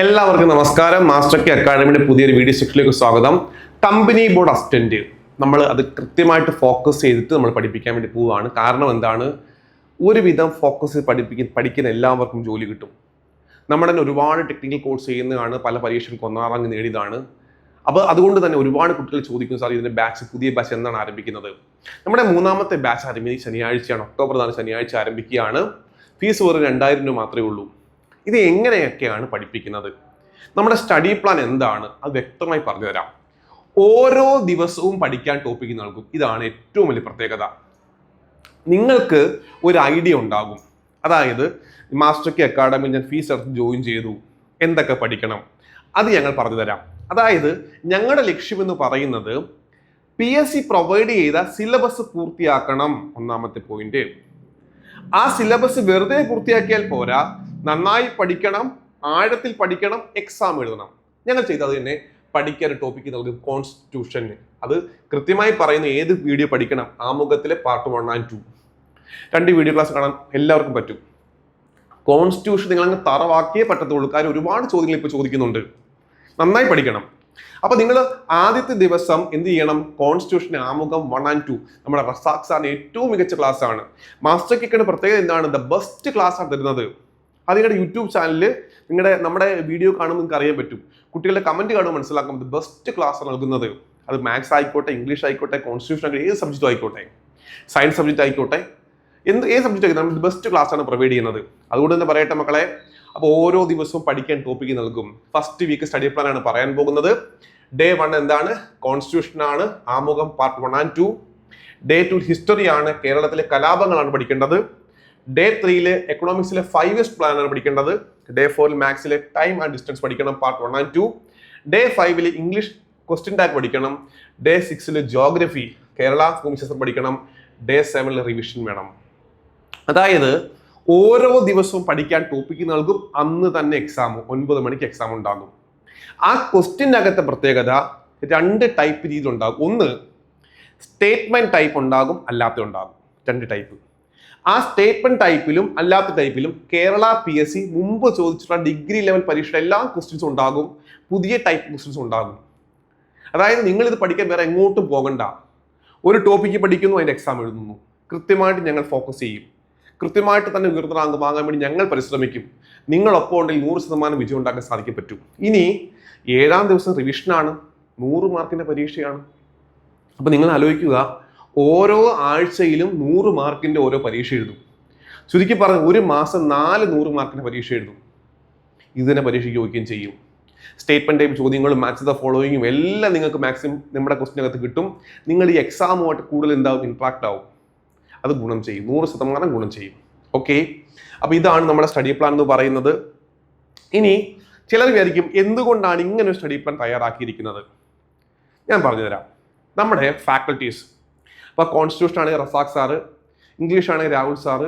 എല്ലാവർക്കും നമസ്കാരം. Master K അക്കാഡമിയുടെ പുതിയൊരു വീഡിയോ സെക്ഷനിലേക്ക് സ്വാഗതം. കമ്പനി ബോർഡ് അസിസ്റ്റന്റ് നമ്മൾ അത് കൃത്യമായിട്ട് ഫോക്കസ് ചെയ്തിട്ട് നമ്മൾ പഠിപ്പിക്കാൻ വേണ്ടി പോവുകയാണ്. കാരണം എന്താണ്? ഒരുവിധം ഫോക്കസ് ചെയ്ത് പഠിപ്പിക്കുന്ന പഠിക്കുന്ന എല്ലാവർക്കും ജോലി കിട്ടും. നമ്മുടെ തന്നെ ഒരുപാട് ടെക്നിക്കൽ കോഴ്സ് ചെയ്യുന്നതാണ്. പല പരീക്ഷകൾക്ക് ഒന്നാം റാങ്ക് നേടിയതാണ്. അപ്പോൾ അതുകൊണ്ട് തന്നെ ഒരുപാട് കുട്ടികൾ ചോദിക്കും സാർ ഇതിന്റെ ബാച്ച് പുതിയ ബാച്ച് എന്നാണ് ആരംഭിക്കുന്നത്? നമ്മുടെ മൂന്നാമത്തെ ബാച്ച് ആരംഭിക്കുന്നത് ശനിയാഴ്ചയാണ്. ഒക്ടോബർ നാല് ശനിയാഴ്ച ആരംഭിക്കുകയാണ്. ഫീസ് വെറും രണ്ടായിരം രൂപ മാത്രമേ ഉള്ളൂ. ഇത് എങ്ങനെയൊക്കെയാണ് പഠിപ്പിക്കുന്നത്? നമ്മുടെ സ്റ്റഡി പ്ലാൻ എന്താണ്? അത് വ്യക്തമായി പറഞ്ഞു തരാം ഓരോ ദിവസവും പഠിക്കാൻ ടോപ്പിക്ക് നൽകും. ഇതാണ് ഏറ്റവും വലിയ പ്രത്യേകത. നിങ്ങൾക്ക് ഒരു ഐഡിയ ഉണ്ടാകും. അതായത് മാസ്റ്റർ കെ അക്കാഡമി ഞാൻ ഫീസ് എടുത്ത് ജോയിൻ ചെയ്തു. എന്തൊക്കെ പഠിക്കണം? അത് ഞങ്ങൾ പറഞ്ഞു തരാം അതായത് ഞങ്ങളുടെ ലക്ഷ്യമെന്ന് പറയുന്നത് പി എസ് സി പ്രൊവൈഡ് ചെയ്ത സിലബസ് പൂർത്തിയാക്കണം. ഒന്നാമത്തെ പോയിന്റ് ആ സിലബസ് വെറുതെ പൂർത്തിയാക്കിയാൽ പോരാ. നന്നായി പഠിക്കണം ആഴത്തിൽ പഠിക്കണം എക്സാം എഴുതണം. ഞങ്ങൾ ചെയ്തത് തന്നെ പഠിക്കാൻ ടോപ്പിക്ക് നൽകും കോൺസ്റ്റിറ്റ്യൂഷൻ അത് കൃത്യമായി പറയുന്ന ഏത് വീഡിയോ പഠിക്കണം ആമുഖത്തിലെ പാർട്ട് വൺ ആൻഡ് ടു രണ്ട് വീഡിയോ ക്ലാസ് കാണാൻ എല്ലാവർക്കും പറ്റും. കോൺസ്റ്റിറ്റ്യൂഷൻ നിങ്ങൾ അങ്ങ് തറവാക്കിയേ പറ്റത്തുള്ളൂ. കാര്യം ഒരുപാട് ചോദ്യങ്ങൾ ഇപ്പോൾ ചോദിക്കുന്നുണ്ട്. നന്നായി പഠിക്കണം. അപ്പോൾ നിങ്ങൾ ആദ്യത്തെ ദിവസം എന്ത് ചെയ്യണം? കോൺസ്റ്റിറ്റ്യൂഷൻ ആമുഖം വൺ ആൻഡ് ടു നമ്മുടെ റസാഖ് ഏറ്റവും മികച്ച ക്ലാസ് ആണ്. മാസ്റ്റർ കിക്കയുടെ പ്രത്യേകത എന്താണ്? ദ ബെസ്റ്റ് ക്ലാസ് ആണ് തരുന്നത്. അത് നിങ്ങളുടെ യൂട്യൂബ് ചാനലിൽ നിങ്ങളുടെ നമ്മുടെ വീഡിയോ കാണുമ്പോൾ നിങ്ങൾക്ക് അറിയാൻ പറ്റും. കുട്ടികളുടെ കമന്റ് കാണുമ്പോൾ മനസ്സിലാക്കാം ഇത് ബെസ്റ്റ് ക്ലാസ് നൽകുന്നത്. അത് മാത്സ് ആയിക്കോട്ടെ ഇംഗ്ലീഷ് ആയിക്കോട്ടെ കോൺസ്റ്റിറ്റ്യൂഷൻ ആയിക്കോട്ടെ ഏത് സബ്ജക്റ്റ് ആയിക്കോട്ടെ. സയൻസ് സബ്ജക്റ്റ് ആയിക്കോട്ടെ. എന്ത് ഏത് സബ്ജക്റ്റ് ആയിക്കോട്ടെ നമ്മൾ ബെസ്റ്റ് ക്ലാസ് ആണ് പ്രൊവൈഡ് ചെയ്യുന്നത്. അതുകൊണ്ട് തന്നെ പറയട്ടെ മക്കളെ അപ്പോൾ ഓരോ ദിവസവും പഠിക്കാൻ ടോപ്പിക്ക് നൽകും. ഫസ്റ്റ് വീക്ക് സ്റ്റഡി പ്ലാൻ ആണ് പറയാൻ പോകുന്നത്. ഡേ വൺ എന്താണ്? കോൺസ്റ്റിറ്റ്യൂഷൻ ആണ്. ആമുഖം part one and two day two history ആണ്. കേരളത്തിലെ കലാപങ്ങളാണ് പഠിക്കേണ്ടത്. ഡേ ത്രീയിൽ എക്കണോമിക്സിലെ ഫൈവ് ഇയർസ് പ്ലാൻ ആണ് പഠിക്കേണ്ടത്. ഡേ ഫോറിൽ മാത്സിലെ ടൈം ആൻഡ് ഡിസ്റ്റൻസ് പഠിക്കണം part one and two day ഫൈവിൽ ഇംഗ്ലീഷ് ക്വസ്റ്റ്യൻ ടാഗ് പഠിക്കണം. ഡേ സിക്സിൽ ജോഗ്രഫി കേരള ഭൂമിശാസ്ത്രം പഠിക്കണം. ഡേ സെവനിൽ റിവിഷൻ വേണം. അതായത് ഓരോ ദിവസവും പഠിക്കാൻ ടോപ്പിക്ക് നൽകും. അന്ന് തന്നെ എക്സാം ഒൻപത് മണിക്ക് എക്സാം ഉണ്ടാകും. ആ ക്വസ്റ്റ്യനകത്തെ പ്രത്യേകത രണ്ട് ടൈപ്പ് രീതിയിലുണ്ടാകും. ഒന്ന് സ്റ്റേറ്റ്മെന്റ് ടൈപ്പ് ഉണ്ടാകും അല്ലാത്ത ഉണ്ടാകും രണ്ട് ടൈപ്പ് ആ സ്റ്റേറ്റ്മെന്റ് ടൈപ്പിലും അല്ലാത്ത ടൈപ്പിലും കേരള പി എസ് സി മുമ്പ് ചോദിച്ചിട്ടുള്ള ഡിഗ്രി ലെവൽ പരീക്ഷയുടെ എല്ലാ ക്വസ്റ്റ്യൻസും ഉണ്ടാകും. പുതിയ ടൈപ്പ് ക്വസ്റ്റ്യൻസും ഉണ്ടാകും. അതായത് നിങ്ങൾ ഇത് പഠിക്കാൻ വേറെ എങ്ങോട്ടും പോകണ്ട. ഒരു ടോപ്പിക്ക് പഠിക്കുന്നു അതിന്റെ എക്സാം എഴുതുന്നു. കൃത്യമായിട്ട് ഞങ്ങൾ ഫോക്കസ് ചെയ്യും. കൃത്യമായിട്ട് തന്നെ ഉയർന്ന റാങ്ക് വാങ്ങാൻ വേണ്ടി ഞങ്ങൾ പരിശ്രമിക്കും. നിങ്ങളൊപ്പം ഉണ്ടെങ്കിൽ നൂറ് ശതമാനം വിജയം ഉണ്ടാക്കാൻ സാധിക്കാൻ പറ്റും. ഇനി ഏഴാം ദിവസം റിവിഷനാണ് നൂറ് മാർക്കിന്റെ പരീക്ഷയാണ്. അപ്പോൾ നിങ്ങൾ ആലോചിക്കുക ഓരോ ആഴ്ചയിലും നൂറ് മാർക്കിന്റെ ഓരോ പരീക്ഷ എഴുതും. ചുരുക്കി പറഞ്ഞു ഒരു മാസം നാല് നൂറ് മാർക്കിന്റെ പരീക്ഷ എഴുതും. ഇതിനെ തന്നെ പരീക്ഷയ്ക്ക് ചോദിക്കുകയും ചെയ്യും. സ്റ്റേറ്റ്മെന്റ് ടൈപ്പ് ചോദ്യങ്ങളും മാച്ച് ദ ഫോളോയിങ്ങും എല്ലാം നിങ്ങൾക്ക് മാക്സിമം നമ്മുടെ ക്വസ്റ്റിനകത്ത് കിട്ടും. നിങ്ങൾ ഈ എക്സാമുമായിട്ട് കൂടുതൽ എന്താവും? ഇമ്പാക്റ്റ് ആവും. അത് ഗുണം ചെയ്യും. നൂറ് ശതമാനം ഗുണം ചെയ്യും. ഓക്കെ അപ്പോൾ ഇതാണ് നമ്മുടെ സ്റ്റഡി പ്ലാൻ എന്ന് പറയുന്നത്. ഇനി ചിലർ വിചാരിക്കും എന്തുകൊണ്ടാണ് ഇങ്ങനെ ഒരു സ്റ്റഡി പ്ലാൻ തയ്യാറാക്കിയിരിക്കുന്നത്? ഞാൻ പറഞ്ഞുതരാം. നമ്മുടെ ഫാക്കൽറ്റീസ് ഇപ്പോൾ കോൺസ്റ്റിറ്റ്യൂഷൻ ആണെങ്കിൽ റസാഖ് സാറ് ഇംഗ്ലീഷ് ആണെങ്കിൽ രാഹുൽ സാറ്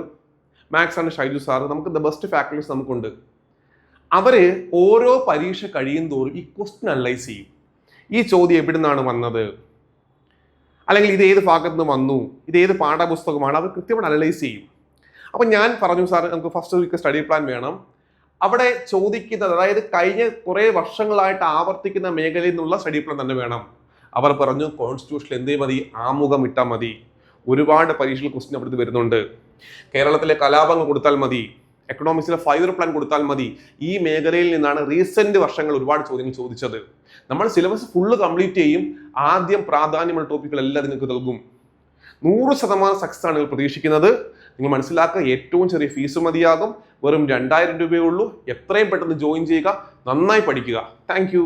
മാത്സ് ആണ് ഷൈജു സാറ് നമുക്ക് ദ ബെസ്റ്റ് ഫാക്കൽറ്റീസ് നമുക്കുണ്ട്. അവർ ഓരോ പരീക്ഷ കഴിയും തോറും ഈ ക്വസ്റ്റ്യൻ അനലൈസ് ചെയ്യും. ഈ ചോദ്യം എവിടെ നിന്നാണ് വന്നത്? അല്ലെങ്കിൽ ഇത് ഏത് ഭാഗത്ത് നിന്ന് വന്നു? ഇത് ഏത് പാഠപുസ്തകമാണ്? അവർ കൃത്യമായിട്ട് അനലൈസ് ചെയ്യും. അപ്പം ഞാൻ പറഞ്ഞു സാർ നമുക്ക് ഫസ്റ്റ് വീക്ക് സ്റ്റഡി പ്ലാൻ വേണം. അവിടെ ചോദിക്കുന്നത് അതായത് കഴിഞ്ഞ കുറേ വർഷങ്ങളായിട്ട് ആവർത്തിക്കുന്ന മേഖലയിൽ നിന്നുള്ള സ്റ്റഡി പ്ലാൻ തന്നെ വേണം. അവർ പറഞ്ഞു കോൺസ്റ്റിറ്റ്യൂഷനിൽ എന്തേ മതി? ആമുഖം ഇട്ടാൽ മതി. ഒരുപാട് പരീക്ഷകൾ ക്വസ്റ്റ്യൻ അവിടുത്തെ വരുന്നുണ്ട്. കേരളത്തിലെ കലാപങ്ങൾ കൊടുത്താൽ മതി. എക്കണോമിക്സിലെ ഫൈവ് പ്ലാൻ കൊടുത്താൽ മതി. ഈ മേഖലയിൽ നിന്നാണ് റീസെന്റ് വർഷങ്ങൾ ഒരുപാട് ചോദ്യങ്ങൾ ചോദിച്ചത്. നമ്മൾ സിലബസ് ഫുള്ള് കംപ്ലീറ്റ് ചെയ്യും. ആദ്യം പ്രാധാന്യമുള്ള ടോപ്പിക്കുകൾ എല്ലാം നിങ്ങൾക്ക് നൽകും. നൂറ് ശതമാനം സക്സസ് ആണ് നിങ്ങൾ പ്രതീക്ഷിക്കുന്നത്. നിങ്ങൾ മനസ്സിലാക്കുക ഏറ്റവും ചെറിയ ഫീസ് മതിയാകും. വെറും രണ്ടായിരം രൂപയേ ഉള്ളൂ. എത്രയും പെട്ടെന്ന് ജോയിൻ ചെയ്യുക. നന്നായി പഠിക്കുക. താങ്ക്